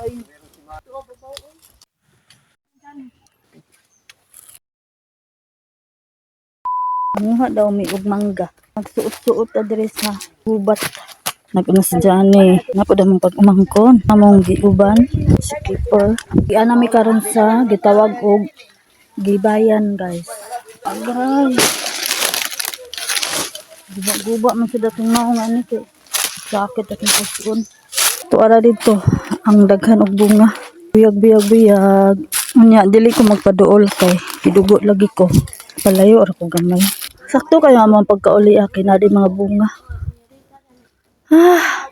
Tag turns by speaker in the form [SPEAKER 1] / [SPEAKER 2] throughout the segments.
[SPEAKER 1] ay. Muha daw mi og mangga. Magsuot-suot adre sa gubat. Naguna si Johnny. Nga po damong pag umangkon. Among giuban. Si keeper. Iana mi karon sa gitawag og gibayan guys. Agay. Guba-guba man sa dating maong ani kay sakit akong puson. Tuara dito ang daghan og bunga. Biyag biyag biyag. Unya dili ko magpaduol kay gidugo lagi ko. Palayo ra ko gamay. Sakto kayo ang mga pagkauli akin na mga bunga. Ah,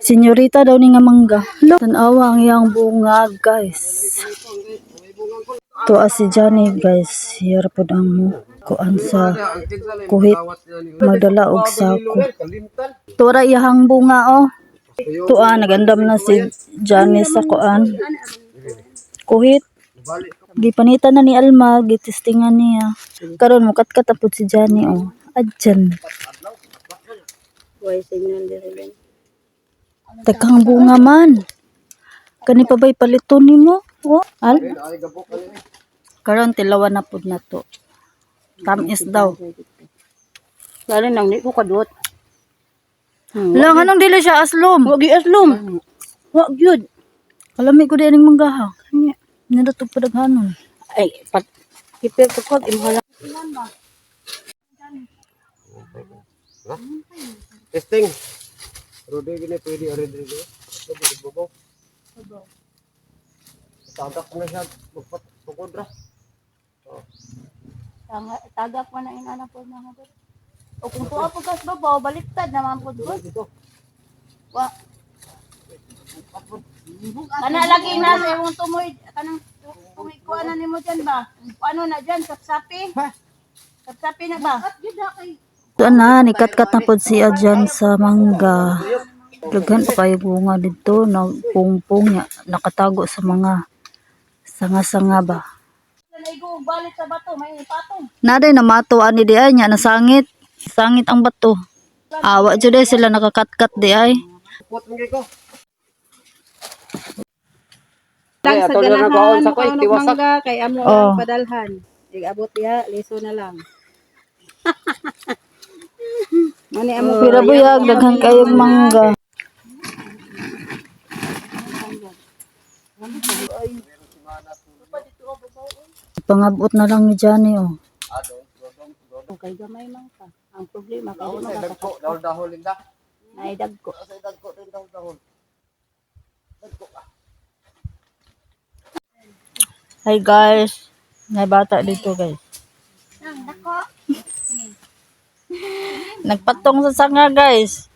[SPEAKER 1] senyorita daw ni nga mangga. Look, tanawa ang iyang bunga, guys. Tuwa si Johnny, guys. Hiyar po ang kuan sa kuhit. Magdala og sako. Tuwa iyahang bunga, oh. Tuwa, nagandam na si Johnny sa kuan. Kuhit. Gipanitan na ni Alma, gitistingan niya. Karon mukat katapod si Johnny, oh. Adjan. Daghang bunga man. Kani pa ba'y paliton nimo? Oh, al. Karon tilawan na pud na to. Tamis daw.
[SPEAKER 2] Lalo nang di ko kadot.
[SPEAKER 1] Lang anong dili siya aslom?
[SPEAKER 2] Wag aslom. Wag gyud.
[SPEAKER 1] Kalami ko di aning manggaha. Kanya. Nadatog pa daghanon.
[SPEAKER 2] Ay, pat kipir ko kog imhala.
[SPEAKER 3] Testing. Rudy gini pwede ari dito. Sabi bobo. Tagak na siya magpat tukod ra.
[SPEAKER 2] Tagak man ang inana po mga dot. O kung tuwa po kas babaw, baliktad naman po.
[SPEAKER 3] Dito.
[SPEAKER 2] Wa. Kana lagi na sa imong tumoy kanang tumoy ko ana nimo diyan ba? Paano na diyan sapsapi? Sapsapi na ba?
[SPEAKER 1] Ito na, nikat-kat na pod siya dyan sa mangga. Daghan pa kayo bunga dito, nagpungpong niya, nakatago sa mga sanga-sanga ba.
[SPEAKER 2] Naigo balik sa bato, may patong.
[SPEAKER 1] Naday na mato ani di ay nya nasangit. Sangit ang bato. Awa jud sila nakakatkat di ay.
[SPEAKER 3] Put mo ko.
[SPEAKER 4] lang sa ganahan
[SPEAKER 3] sa
[SPEAKER 4] mo
[SPEAKER 3] koy, tiwasak.
[SPEAKER 4] mangga kay amo
[SPEAKER 1] Oh.
[SPEAKER 4] ang padalhan. Igabot diha liso na lang. Mani amo
[SPEAKER 1] Pira buyag daghan kayong mangga. Pangabot na lang ni Johnny oh.
[SPEAKER 2] Okay, gamay man ka. Ang problema kay di
[SPEAKER 3] Dagko,
[SPEAKER 2] makakatakot.
[SPEAKER 3] dahol dahol linda.
[SPEAKER 2] Naidagko.
[SPEAKER 3] Sa dagko din dahol dahol.
[SPEAKER 1] Hi guys. May bata dito guys. Nagpatong sa sanga guys.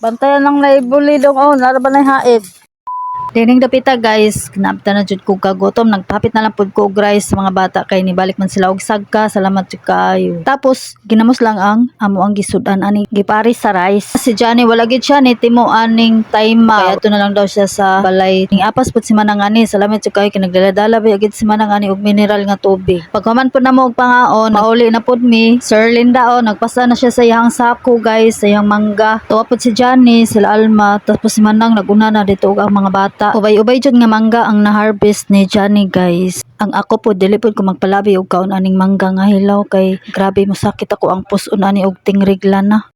[SPEAKER 1] Bantayan lang na ibuli dong oh, naraban na haid. Dining dapita guys, kinabta na jud ko kagutom, nagpapit na lang pud ko rice sa mga bata kay nibalik man sila og sagka, salamat jud kaayo. Tapos ginamos lang ang amo ang gisudan ani gipari sa rice. Si Johnny wala gid siya ni timo aning time kaya ato na lang daw siya sa balay. Ning apas pud si Manang ani, salamat jud kaayo kinagdala-dala ba gid si Manang ani og mineral nga tubig. Pagkaman pud na mo og pangaon, mauli na pud mi. Sir Linda oh, nagpasa na siya sa iyang sako guys, sa iyang mangga. Tuwa pud si Johnny, sila Alma, tapos si Manang naguna na dito og ang mga bata. Ubay-ubay jud nga mangga ang na-harvest ni Johnny guys. Ang ako po dili pud ko magpalabi og kaon aning mangga nga hilaw kay grabe mo sakit ako ang puson ani og tingrigla na.